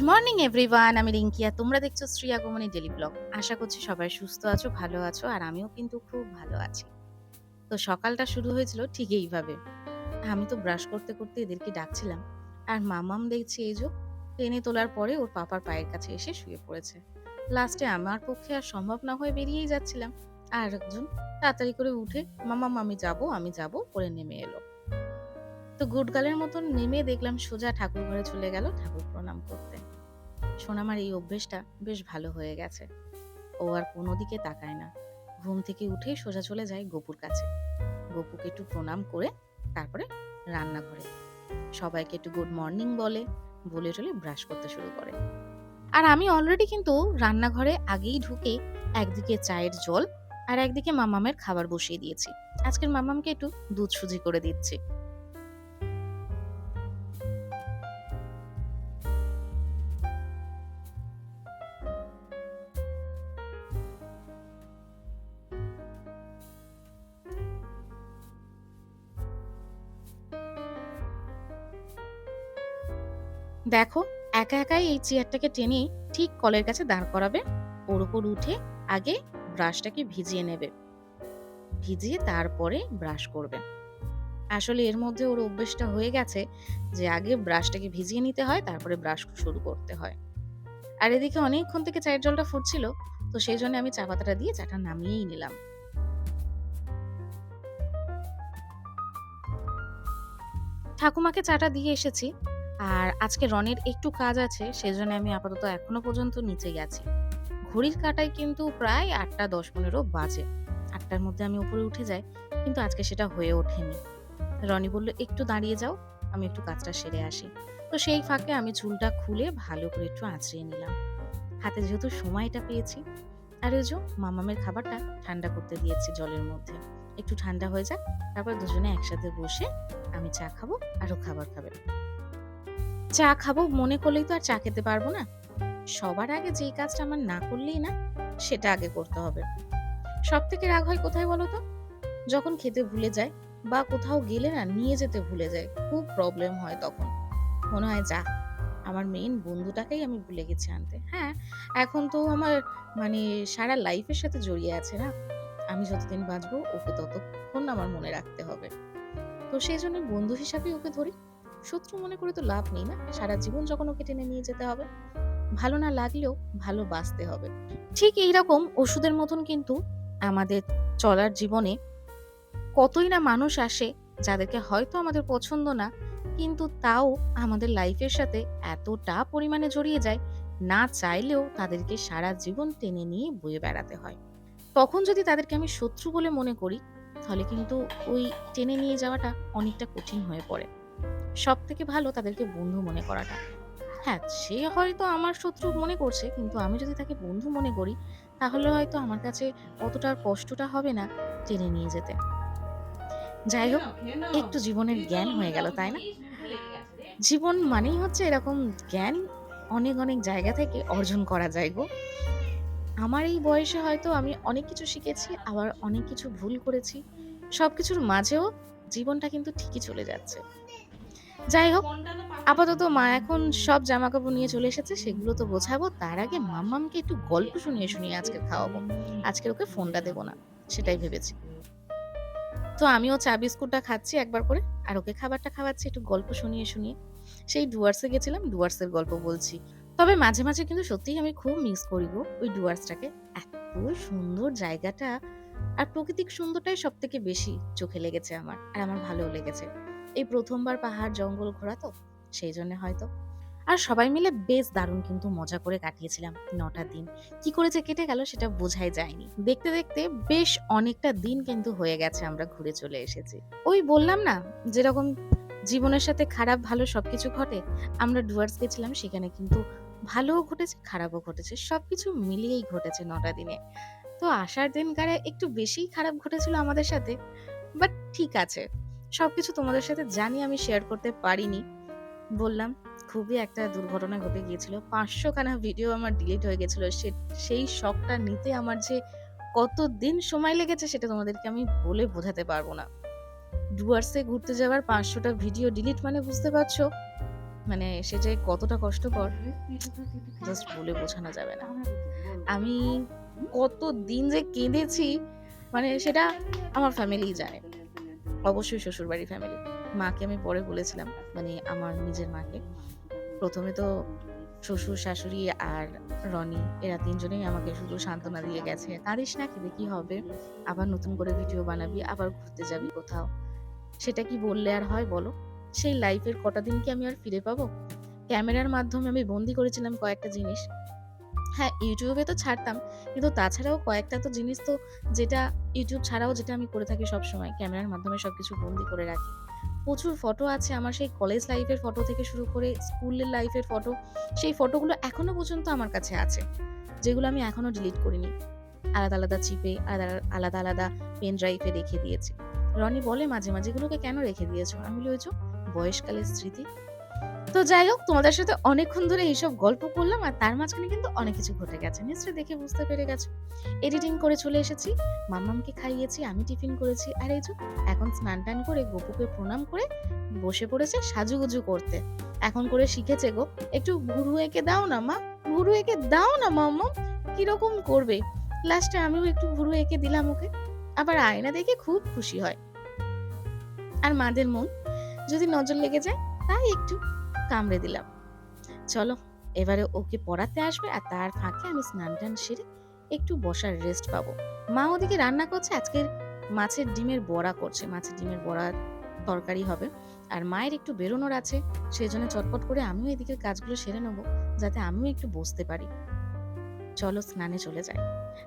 Good morning everyone আমি রিঙ্কিয়া তোমরা দেখছ শ্রী আগমনী ডেলি ব্লগ আশা করছি সবাই সুস্থ আছো, ভালো আছো, আর আমিও কিন্তু খুব ভালো আছি। তো সকালটা শুরু হয়েছিল ঠিক এইভাবে। আমি তো ব্রাশ করতে করতে এদেরকে ডাকছিলাম, আর মামাম দেখছি এই যে টেনে তোলার পরে ওর পাপার পায়ের কাছে এসে শুয়ে পড়েছে। লাস্টে আমার পক্ষে আর সম্ভব না হয়ে বেরিয়েই যাচ্ছিলাম। আর একজন তাড়াতাড়ি করে উঠে, মামাম, আমি যাব আমি যাব করে নেমে এলো। তো গুডগালের মতন নেমে দেখলাম সোজা ঠাকুর ঘরে চলে গেল ঠাকুর প্রণাম করতে। সোনামার এই অভ্যেসটা বেশ ভালো হয়ে গেছে। ও আর কোনো দিকে তাকায় না। ঘুম থেকে উঠে সোজা চলে যায় গপুর কাছে। গপুকে একটু প্রণাম করে তারপরে রান্নাঘরে। সবাইকে একটু গুড মর্নিং বলে বলে টলে ব্রাশ করতে শুরু করে। আর আমি অলরেডি কিন্তু রান্নাঘরে আগেই ঢুকে একদিকে চায়ের জল আর একদিকে মামামের খাবার বসিয়ে দিয়েছি। আজকের মামামকে একটু দুধ সুজি করে দিচ্ছি। দেখো, একা একাই এই চেয়ারটাকে টেনে ঠিক কলের কাছে দাঁড় করাবে। ওর উপর উঠে আগে ব্রাশটাকে ভিজিয়ে নেবে। ভিজিয়ে তারপরে ব্রাশ করবে। আসলে এর মধ্যে ওর অভ্যেসটা হয়ে গেছে যে আগে ব্রাশটাকে ভিজিয়ে নিতে হয়, তারপরে ব্রাশ শুরু করতে হয়। আর এদিকে অনেকক্ষণ থেকে চায়ের জলটা ফুটছিল, তো সেই জন্য আমি চা পাতাটা দিয়ে চাটা নামিয়েই নিলাম। ঠাকুমাকে চাটা দিয়ে এসেছি। আর আজকে রনের একটু কাজ আছে, সেজন্য আমি আপাতত এখনও পর্যন্ত নিচেই আছি। ঘড়ির কাটায় কিন্তু প্রায় আটটা দশ পনেরো বাজে। আটটার মধ্যে আমি উপরে উঠে যাই, কিন্তু আজকে সেটা হয়ে ওঠেনি। রনি বলল, একটু দাঁড়িয়ে যাও, আমি একটু কাজটা সেরে আসি। তো সেই ফাঁকে আমি চুলটা খুলে ভালো করে একটু আঁচড়িয়ে নিলাম। হাতে যেহেতু সময়টা পেয়েছি, আর ওই যে মামামের খাবারটা ঠান্ডা করতে দিয়েছি জলের মধ্যে। একটু ঠান্ডা হয়ে যাক, তারপর দুজনে একসাথে বসে আমি চা খাব, আরও খাবার খাবে। চা খাব, মনে করলেই তো আর চা খেতে পারব না। সবার আগে যেই কাজটা আমার না করলেই না, সেটা আগে করতে হবে। সব থেকে রাগ হয় কোথায় বলো তো? যখন খেতে ভুলে যায় বা কোথাও গেলে না, নিয়ে যেতে ভুলে যায়, খুব প্রবলেম হয় তখন। মনে হয়, যা, আমার মেইন বন্ধুটাকেই আমি ভুলে গেছি আনতে। হ্যাঁ এখন তো আমার মানে সারা লাইফের সাথে জড়িয়ে আছে না? আমি যতদিন বাঁচবো, ওকে ততক্ষণ আমার মনে রাখতে হবে। তো সেই জন্য বন্ধু হিসাবেই ওকে ধরি। শত্রু মনে করে তো লাভ নেই না? সারা জীবন যখন ওকে টেনে নিয়ে যেতে হবে। ভালো না লাগলেও ভালো বাঁচতে হবে। ঠিক এইরকম ওষুধের মতন কিন্তু আমাদের চলার জীবনে কতই না মানুষ আসে যাদেরকে হয়তো আমাদের পছন্দ না, কিন্তু তাও আমাদের লাইফের সাথে এতটা পরিমাণে জড়িয়ে যায়, না চাইলেও তাদেরকে সারা জীবন টেনে নিয়ে বয়ে বেড়াতে হয়। তখন যদি তাদেরকে আমি শত্রু বলে মনে করি, তাহলে কিন্তু ওই টেনে নিয়ে যাওয়াটা অনেকটা কঠিন হয়ে পড়ে। সব থেকে ভালো তাদেরকে বন্ধু মনে করাটা। হ্যাঁ সে হয়তো আমার শত্রু মনে করছে, কিন্তু আমি যদি তাকে বন্ধু মনে করি, তাহলে হয়তো আমার কাছে অতটা কষ্টটা হবে না টেনে নিয়ে যেতে। যাই হোক, একটু জীবনের জ্ঞান হয়ে গেল, তাই না? জীবন মানেই হচ্ছে এরকম জ্ঞান অনেক অনেক জায়গা থেকে অর্জন করা যায় গো। আমার এই বয়সে হয়তো আমি অনেক কিছু শিখেছি, আবার অনেক কিছু ভুল করেছি। সব কিছুর মাঝেও জীবনটা কিন্তু ঠিকই চলে যাচ্ছে। যাই হোক, আপাতত মা এখন সব জামা কাপড় নিয়ে চলে এসেছে, সেগুলো তো বোঝাবো তার আগে মাম্মামকে একটু গল্প শুনিয়ে শুনিয়ে আজকে খাওয়াবো। আজকে ওকে ফোনটা দেবো না, সেটাই ভেবেছি। তো আমিও চা বিস্কুটটা খাচ্ছি একবার করে, আর ওকে খাবারটা খাওয়াচ্ছি, একটু গল্প শুনিয়ে শুনিয়ে। সেই ডুয়ার্সে গেছিলাম, ডুয়ার্সের গল্প বলছি। তবে মাঝে মাঝে কিন্তু সত্যিই আমি খুব মিস করি গো ওই ডুয়ার্সটাকে। এত সুন্দর জায়গাটা, আর প্রাকৃতিক সুন্দরটাই সব থেকে বেশি চোখে লেগেছে আমার, আর আমার ভালোও লেগেছে। এই প্রথমবার পাহাড় জঙ্গল ঘোরা তো সেই জন্য হয়তো। আর সবাই মিলে বেশ দারুণ কিন্তু মজা করে কাটিয়েছিলাম নটা দিন। কি করে যে কেটে গেল সেটা বোঝাই যায়নি। দেখতে দেখতে বেশ অনেকটা দিন কিন্তু হয়ে গেছে আমরা ঘুরে চলে এসেছি। ওই বললাম না, যেরকম জীবনের সাথে খারাপ ভালো সবকিছু ঘটে, আমরা ডুয়ার্স গেছিলাম, সেখানে কিন্তু ভালোও ঘটেছে, খারাপও ঘটেছে, সবকিছু মিলিয়েই ঘটেছে নটা দিনে। তো আসার দিনকারে একটু বেশিই খারাপ ঘটেছিল আমাদের সাথে বাট ঠিক আছে। সবকিছু তোমাদের সাথে জানি, আমি শেয়ার করতে পারিনি। বললাম, খুবই একটা দুর্ঘটনা ঘটে গিয়েছিল। পাঁচশো খানা ভিডিও আমার ডিলিট হয়ে গেছিল। সেই শখটা নিতে আমার যে কত দিন সময় লেগেছে সেটা তোমাদেরকে আমি বলে বোঝাতে পারব না। ডুয়ার্সে ঘুরতে যাওয়ার পাঁচশোটা ভিডিও ডিলিট মানে বুঝতে পারছ? মানে সে যে কতটা কষ্টকর জাস্ট বলে বোঝানো যাবে না। আমি কত দিন যে কেঁদেছি মানে সেটা আমার ফ্যামিলিই জানে। অবশ্যই শ্বশুরবাড়ির ফ্যামিলি। মাকে আমি পরে বলেছিলাম মানে আমার নিজের মাকে। প্রথমে তো শ্বশুর, শাশুড়ি আর রনি এরা তিনজনেই আমাকে শুধু সান্ত্বনা দিয়ে গেছে। "কাঁদিস না, কেঁদে কি হবে? আবার নতুন করে ভিডিও বানাবি, আবার ঘুরতে যাবি কোথাও। সেটা কি বললে আর হয় বলো? সেই লাইফের কটা দিন কি আমি আর ফিরে পাবো?" ক্যামেরার মাধ্যমে আমি বন্দি করেছিলাম কয়েকটা জিনিস। হ্যাঁ, ইউটিউবে তো ছাড়তাম। কিন্তু তাছাড়াও কয়েকটা তো জিনিস তো যেটা ইউটিউব ছাড়াও যেটা আমি করে থাকি সবসময়। ক্যামেরার মাধ্যমে সবকিছু বন্দি করে রাখি। প্রচুর ফটো আছে আমার সেই কলেজ লাইফের ফটো থেকে শুরু করে স্কুলের লাইফের ফটো। সেই ফটোগুলো এখনও পর্যন্ত আমার কাছে আছে। যেগুলো আমি এখনও ডিলিট করিনি। আলাদা, আলাদা চিপে আলাদা, আলাদা, পেন ড্রাইভে রেখে দিয়েছি। রনি বলে মাঝে, মাঝে "এগুলোকে কেন রেখে দিয়েছ?" আমি বলি, "ওই বয়সকালের স্মৃতি।" তো যাই হোক তোমাদের সাথে অনেকক্ষণ ধরে এইসব গল্প করলাম আর তার মাঝখানে কিন্তু অনেক কিছু ঘটে গেছে। নিশ্চয়ই দেখে বুঝতে পেরে গেছো। এডিটিং করে চলে এসেছি। মাম্মামকে খাইয়েছি, আমি টিফিন করেছি। আর এই এখন স্নান-টান করে গপুকে প্রণাম করে বসে পড়েছে সাজুগুজু করতে। এখন করে শিখেছে গো। "একটু ভুরু এঁকে দাও না মা, ভুরু এঁকে দাও না মাম্মাম।" কীরকম করবে? লাস্টে আমিও একটু ভুরু এঁকে দিলাম ওকে। আবার আয়না দেখে খুব খুশি হয়। আর মাদের মন যদি নজর লেগে যায় তাই একটু কামড়ে দিলাম। চলো এবারে ওকে পড়াতে আসবে আর তার ফাঁকে আমি স্নান-টান সেরে একটু বসার রেস্ট পাবো। মা ওদিকে রান্না করছে আজকের মাছের ডিমের বড়া করছে। মাছের ডিমের বড়া তরকারি হবে। আর মায়ের একটু বেরোনোর আছে। সেজন্য চটপট করে আমিও এদিকের কাজগুলো সেরে নেব যাতে আমিও একটু বসতে পারি। চলো স্নানে চলে যাই।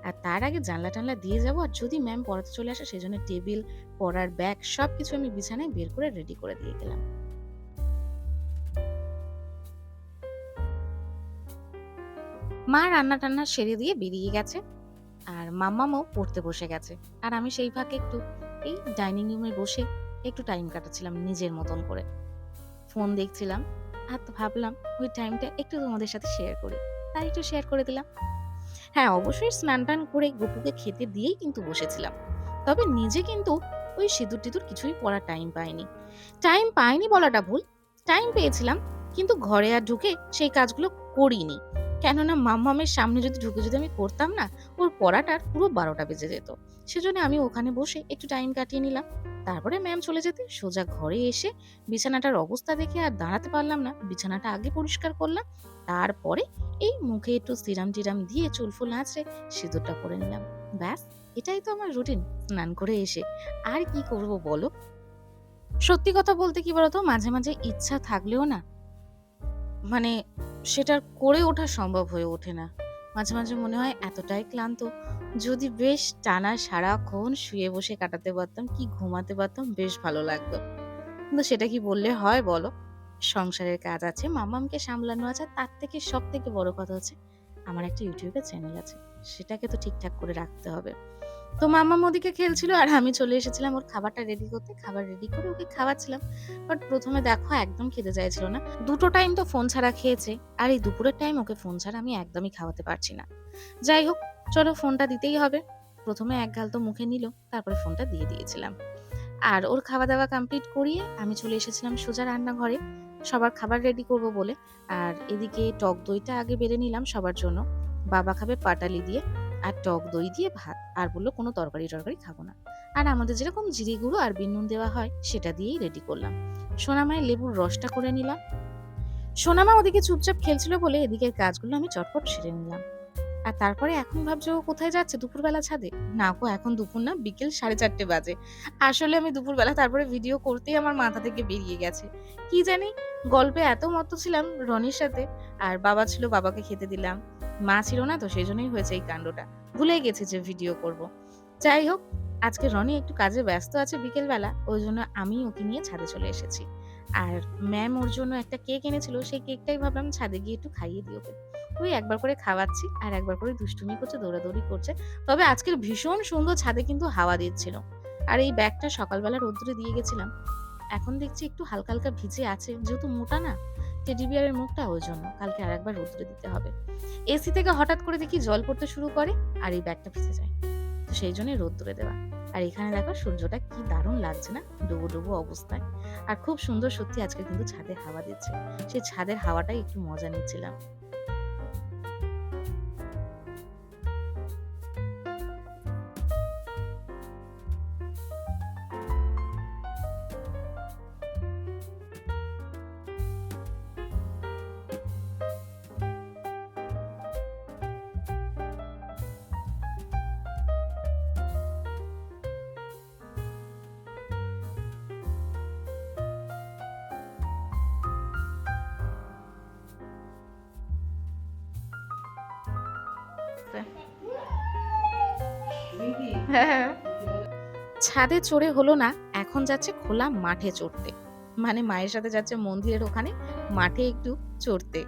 আর তার আগে জানলা-টানলা দিয়ে যাব আর যদি ম্যাম পড়াতে চলে আসে সেজন্য টেবিল, পড়ার ব্যাগ সবকিছু আমি বিছানায় বের করে রেডি করে দিয়ে গেলাম। মা রান্না-টান্না সেরে দিয়ে বেরিয়ে গেছে। আর মাম্মামও পড়তে বসে গেছে। আর আমি সেই ফাঁকে একটু এই ডাইনিং রুমে বসে একটু টাইম কাটাচ্ছিলাম নিজের মতন করে। ফোন দেখছিলাম। আর তো ভাবলাম ওই টাইমটা একটু তোমাদের সাথে শেয়ার করি। তাই একটু শেয়ার করে দিলাম। হ্যাঁ, অবশ্যই স্নান-টান করে গপুকে খেতে দিয়েই কিন্তু বসেছিলাম। তবে নিজে কিন্তু ওই সিঁদুর-টিঁদুর কিছুই পড়ার টাইম পাইনি। টাইম পাইনি বলাটা ভুল। টাইম পেয়েছিলাম কিন্তু ঘরে আর ঢুকে সেই কাজগুলো করিনি। কেননা মাম্মামের সামনে যদি ঢুকে যদি আমি করতাম না ওর পড়াটার পুরো ১২টা বেজে যেত। সেজন্য আমি ওখানে বসে একটু টাইম কাটিয়ে নিলাম। তারপরে ম্যাম চলে যেতে সোজা ঘরে এসে বিছানাটার অবস্থা দেখে আর দাঁড়াতে পারলাম না। বিছানাটা আগে পরিষ্কার করলাম। তারপরে এই মুখে একটু সিরাম-টিরাম দিয়ে চুল-ফুল আঁচড়ে সিঁদুরটা পরে নিলাম। ব্যাস এটাই তো আমার রুটিন স্নান করে এসে। আর কি করব বলো? সত্যি কথা বলতে কি বলতো মাঝে, মাঝে ইচ্ছা থাকলেও না মানে সেটার করে ওঠা সম্ভব হয়ে ওঠে না। মাঝে, মাঝে মনে হয় এতটাই ক্লান্ত যদি বেশ টানা সারাক্ষণ শুয়ে বসে কাটাতে পারতাম, কি ঘুমাতে পারতাম বেশ ভালো লাগতো। কিন্তু সেটা কি বললে হয় বলো? সংসারের কাজ আছে, মামামকে সামলানো আছে। তার থেকে সব থেকে বড় কথা হচ্ছে আমার একটা এ চ্যানেল আছে। সেটাকে তো ঠিকঠাক করে রাখতে হবে। তো মামা মোদিকে খেলছিল আর আমি চলে এসেছিলাম ওর খাবারটা রেডি করতে। খাবার রেডি করে ওকে খাওয়াচ্ছিলাম। বাট প্রথমে দেখো একদম খেতে চাইছিল না। দুটো টাইম তো ফোন ছাড়া খেয়েছে। আর এই দুপুরের টাইম ওকে ফোন ছাড়া আমি একদমই খাওয়াতে পারছি না। যাই হোক চলো ফোনটা দিতেই হবে। ১ম এ এক গাল তো মুখে নিল, তারপরে ফোনটা দিয়ে দিয়েছিলাম। আর ওর খাওয়া-দাওয়া কমপ্লিট করিয়ে আমি চলে এসেছিলাম সোজা রান্নাঘরে সবার খাবার রেডি করব বলে। আর এদিকে টক দইটা আগে বেড়ে নিলাম সবার জন্য। বাবা খাবে পাটালি দিয়ে আর টক দই দিয়ে ভাত। আর বলল, কোনো তরকারি-টরকারি খাব না। আর আমাদের যেরকম জিরে গুঁড়ো আর বিন নুন দেওয়া হয়, সেটা দিয়েই রেডি করলাম। সোনামায় লেবুর রসটা করে নিলাম। সোনামা ওদিকে চুপচাপ খেলছিল বলে এদিকের কাজগুলো আমি চটপট সেরে নিলাম। আর তারপরে এখন ভাবছ কোথায় যাচ্ছে দুপুরবেলা ছাদে? না গো, এখন দুপুর না, বিকেল ৪:৩০ বাজে। আসলে আমি দুপুরবেলা তারপরে ভিডিও করতেই আমার মাথা থেকে বেরিয়ে গেছে। কি জানি, গল্পে এত মত্ত ছিলাম রনির সাথে, আর বাবা ছিল বাবাকে খেতে দিলাম। মা ছিল না তো সেই জন্যই হয়েছে এই কাণ্ডটা। ভুলেই গেছি যে ভিডিও করব। যাই হোক, আজকে রনি একটু কাজে ব্যস্ত আছে বিকেলবেলা, ওই জন্য আমি ওকে নিয়ে ছাদে চলে এসেছি। আর ম্যাম ওর জন্য একটা কেক এনেছিল, সেই কেকটাই ভাবলাম ছাদে গিয়ে একটু খাইয়ে দিই ওকে। ওই একবার করে খাওয়াচ্ছি আর একবার করে দুষ্টুমি করছে, দৌড়াদৌড়ি করছে। তবে আজকের ভীষণ সুন্দর ছাদে কিন্তু হাওয়া দিচ্ছিল। আর এই ব্যাগটা সকালবেলা রোদ্দুরে দিয়ে গেছিলাম। এখন দেখছি একটু হালকা, হালকা ভিজে আছে যেহেতু মোটা না টেডি বিয়ারের মুখটা ওইজন্য। কালকে আরেকবার রোদ্দুরে দিতে হবে। এসি থেকে হঠাৎ করে দেখি জল পড়তে শুরু করে আর এই ব্যাগটা ভিজে যায়। তো সেই জন্যই রোদ্দুরে দেওয়া। আর এখানে দেখো সূর্যটা কি দারুণ লাগছে না? ডুবো, ডুবো অবস্থায়। আর খুব সুন্দর সত্যি আজকে কিন্তু ছাদে হাওয়া দিচ্ছে সেই ছাদের হাওয়াটাই একটু মজা নিচ্ছিলাম ছাদে চড়ে হলো না, এখন যাচ্ছে খোলা মাঠে চড়তে। মানে মায়ের সাথে যাচ্ছে মন্দিরের ওখানে, মাঠে একটু চড়তে।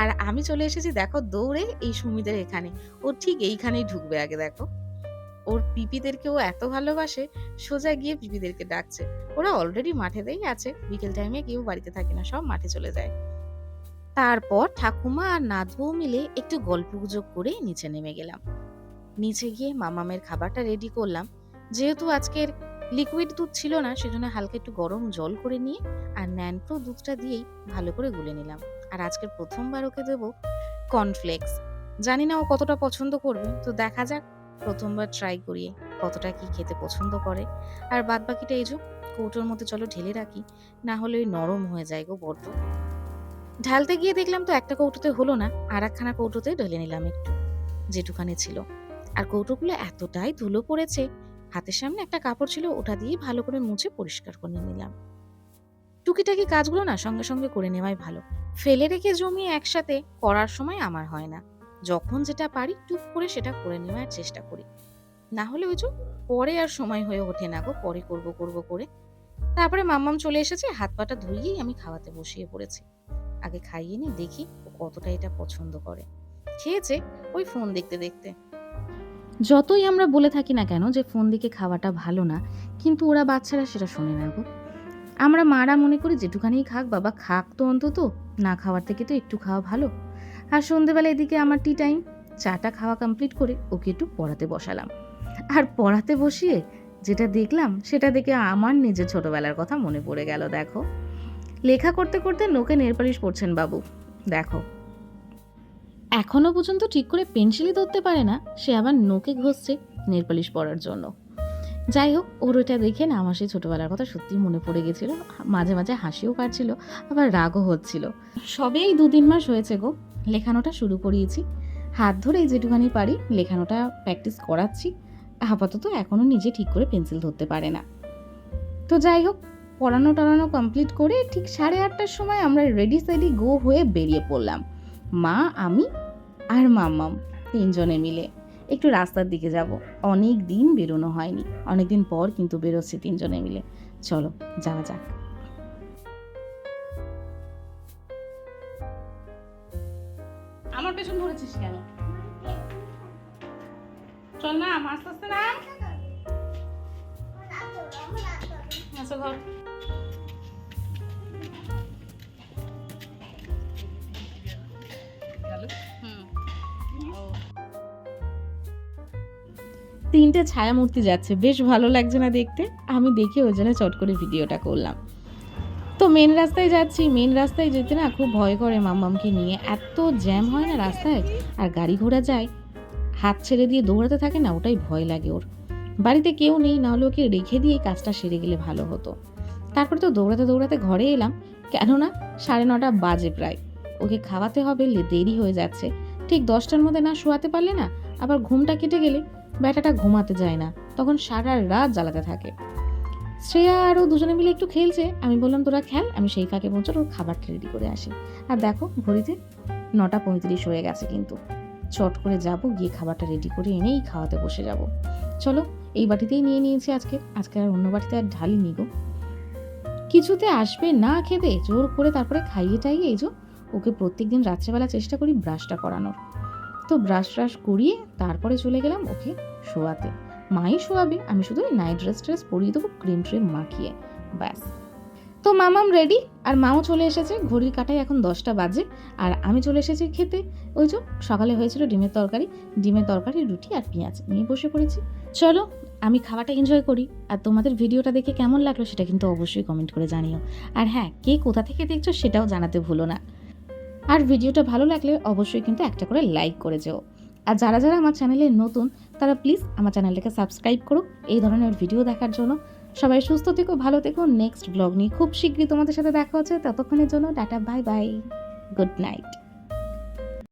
আর আমি চলে এসেছি, দেখো দৌড়ে এই সুমিদের এখানে। ও ঠিক এইখানেই ঢুকবে আগে, দেখো। ওর পিপিদেরকে ও এত ভালোবাসে, সোজা গিয়ে পিপিদেরকে ডাকছে। ওরা অলরেডি মাঠেতেই আছে, বিকেল টাইমে কেউ বাড়িতে থাকে না, সব মাঠে চলে যায়। তারপর ঠাকুমা আর নাতবউ মিলে একটু গল্প গুজব করে নিচে নেমে গেলাম। নিচে গিয়ে মামামের খাবারটা রেডি করলাম। যেহেতু আজকের লিকুইড দুধ ছিল না, সেজন্য হালকা একটু গরম জল করে নিয়ে আর ন্যানপ্রো দুধটা দিয়েই ভালো করে গুলে নিলাম। আর আজকের প্রথমবার ওকে দেবো কর্নফ্লেক্স জানি না ও কতটা পছন্দ করবে, তো দেখা যাক প্রথমবার ট্রাই করিয়ে কতটা কি খেতে পছন্দ করে। আর বাদ বাকিটা এই যে, কৌটোর মধ্যে চলো ঢেলে রাখি, না হলে ওই নরম হয়ে যায় গো বড্ড। ঢালতে গিয়ে দেখলাম তো একটা কৌটোতে হলো না আর একখানা কৌটোতে ঢেলে নিলাম একটু, যেটুখানি ছিল। আর কৌটোগুলো এতটাই ধুলো পড়েছে, হাতের সামনে একটা কাপড় ছিল, ওটা দিয়ে ভালো করে মুছে পরিষ্কার করে নিলাম। টুকিটাকি কাজগুলো না সঙ্গে সঙ্গে করে নেওয়াই ভালো। ফেলে রেখে জমিয়ে একসাথে করার সময় আমার হয় না। যখন যেটা পারি টুক করে সেটা করে নেওয়ার চেষ্টা করি। না হলে ওই যে পরে আর সময় হয়ে ওঠে না গো, পরে করব করব করে। তারপরে মাম্মাম চলে এসেছে হাত পাটা ধুইয়েই আমি খাওয়াতে বসিয়ে পড়েছি। আগে খাইয়ে নি, দেখি ও কতটা এটা পছন্দ করে। খেয়েছে ওই ফোন দেখতে দেখতে। যতই আমরা বলে থাকি না কেন যে ফোন দিকে খাওয়াটা ভালো না, কিন্তু ওরা বাচ্চারা সেটা শোনে না গো। আমরা মারা মনে করি যেটুখানি খাক, বাবা খাক তো অন্তত, না খাওয়ার থেকে তো একটু খাওয়া ভালো। আর সন্ধেবেলা এদিকে আমার টি টাইম চাটা খাওয়া কমপ্লিট করে ওকে একটু পড়াতে বসালাম। আর পড়াতে বসিয়ে যেটা দেখলাম, সেটা দেখে আমার নিজের ছোটবেলার কথা মনে পড়ে গেল, দেখো। লেখা করতে করতে নোকে নেলপালিশ পড়ছেন বাবু। দেখো। এখনও পর্যন্ত ঠিক করে পেন্সিলই ধরতে পারে না, সে আবার নোকে ঘষছে নেলপালিশ পরার জন্য। যাই হোক, ওর ওইটা দেখে না আমার সেই ছোটোবেলার কথা সত্যিই মনে পড়ে গেছিল, মাঝে মাঝে হাসিও পাচ্ছিল, আবার রাগও হচ্ছিল। সবে এই দু তিন মাস হয়েছে গো, লেখানোটা শুরু করিয়েছি। হাত ধরেই যেটুখানি পারি, লেখানোটা প্র্যাকটিস করাচ্ছি, আপাতত এখনও নিজে ঠিক করে পেন্সিল ধরতে পারে না। তো যাই হোক পড়ানো টড়ানো কমপ্লিট করে ঠিক সাড়ে আটটার সময় আমরা রেডি সেডি গো হয়ে বেরিয়ে পড়লাম। মা, আমি আর মাম্মাম তিনজনে মিলে। একটু রাস্তার দিকে যাব। অনেক দিন বেরোনো হয়নি। অনেক দিন পর কিন্তু বেরোচ্ছি তিনজনে মিলে। চলো, যাওয়া যাক। আমার পেছন ধরেছিস কেন? চল না আস্তে আস্তে না আচ্ছা ঘর? তিনটে ছায়ামূর্তি যাচ্ছে বেশ ভালো লাগছে না দেখতে। আমি দেখে ওই জন্য চট করে ভিডিওটা করলাম। তো মেন রাস্তায় যাচ্ছি মেন রাস্তায় যেতে না খুব ভয় করে মাম্মামকে নিয়ে। এত জ্যাম হয় না রাস্তায় আর গাড়ি ঘোড়া যায়। হাত ছেড়ে দিয়ে দৌড়াতে থাকে না ওটাই ভয় লাগে ওর। বাড়িতে কেউ নেই নাহলে ওকে রেখে দিয়ে কাজটা সেরে গেলে ভালো হতো। তারপর তো দৌড়াতে দৌড়াতে ঘরে এলাম। কেননা সাড়ে নটা বাজে প্রায়। ওকে খাওয়াতে হবে দেরি হয়ে যাচ্ছে। ঠিক দশটার মধ্যে না শোয়াতে পারলে না, আবার ঘুমটা কেটে গেলে ব্যাটাটা ঘুমাতে যায় না, তখন সারা রাত জ্বালাতে থাকে। শ্রেয়া আর ও দুজনে মিলে একটু খেলছে। আমি বললাম, তোরা খেল, আমি সেই ফাঁকে পৌঁছার ওর খাবারটা রেডি করে আসি। আর দেখো, ঘড়িতে নটা পঁয়ত্রিশ হয়ে গেছে কিন্তু। চট করে যাব, গিয়ে খাবারটা রেডি করে এনেই খাওয়াতে বসে যাব। চলো, এই বাটিতেই নিয়ে নিয়েছি আজকে। আজকে আর অন্য বাটিতে আর ঢালিনি গো। কিছুতে আসবে না খেতে, জোর করে তারপরে খাইয়ে টাইয়ে এই ওকে প্রত্যেকদিন রাত্রেবেলা চেষ্টা করি ব্রাশটা করানোর। তো ব্রাশ ট্রাশ করিয়ে তারপরে চলে গেলাম ওকে শোয়াতে। মাই শোয়াবে, আমি শুধু নাইট ড্রেস ট্রেস পরিয়ে দেবো, ক্রিম ট্রিম মাখিয়ে। ব্যাস। তো মামাম রেডি আর মাও চলে এসেছে, ঘড়ির কাটায় এখন দশটা বাজে, আর আমি চলে এসেছি খেতে। ওই যে, সকালে হয়েছিল ডিমের তরকারি ডিমের তরকারি, রুটি আর পেঁয়াজ নিয়ে বসে পড়েছি। চলো, আমি খাওয়াটা এনজয় করি, আর তোমাদের ভিডিওটা দেখে কেমন লাগল সেটা কিন্তু অবশ্যই কমেন্ট করে জানিও। আর হ্যাঁ কে কোথা থেকে দেখছ সেটাও জানাতে ভুলো না। আর ভিডিওটা ভালো লাগলে অবশ্যই কিন্তু একটা করে লাইক করে যেও। আর যারা যারা আমার চ্যানেলে নতুন, তারা প্লিজ আমার চ্যানেলটাকে সাবস্ক্রাইব করো। এই ধরনের ভিডিও দেখার জন্য সবাই সুস্থ থেকো, ভালো থেকো। নেক্সট ব্লগ নিয়ে খুব শীঘ্রই তোমাদের সাথে দেখা হচ্ছে। ততক্ষণের জন্য tata bye bye good night